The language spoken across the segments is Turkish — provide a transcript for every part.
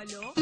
Alo?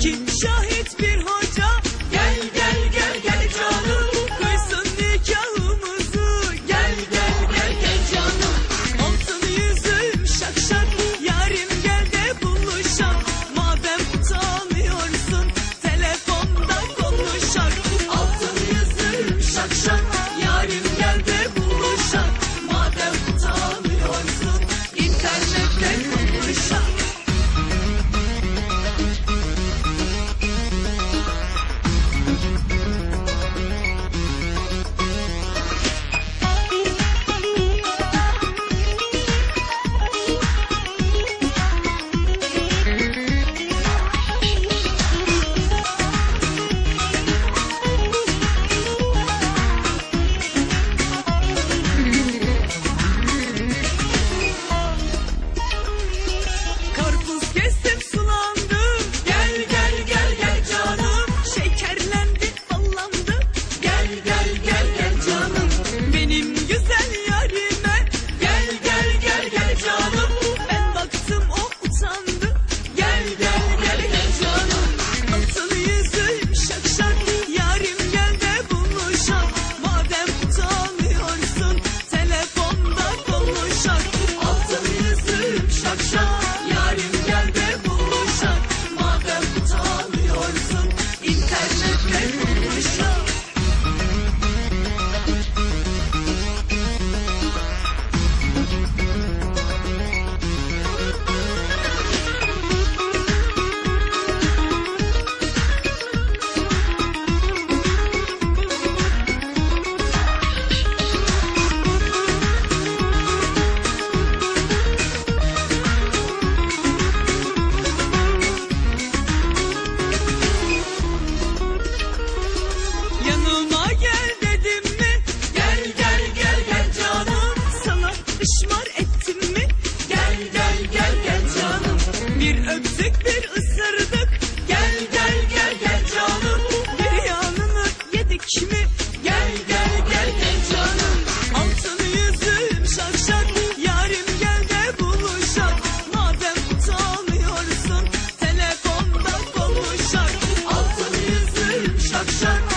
keep showing. içimi Gel gel gel gel canım. Altını yüzüm şak şak. Yarim gel de buluşak. Madem utanıyorsun Telefonda konuşak. Altını yüzüm şak şak.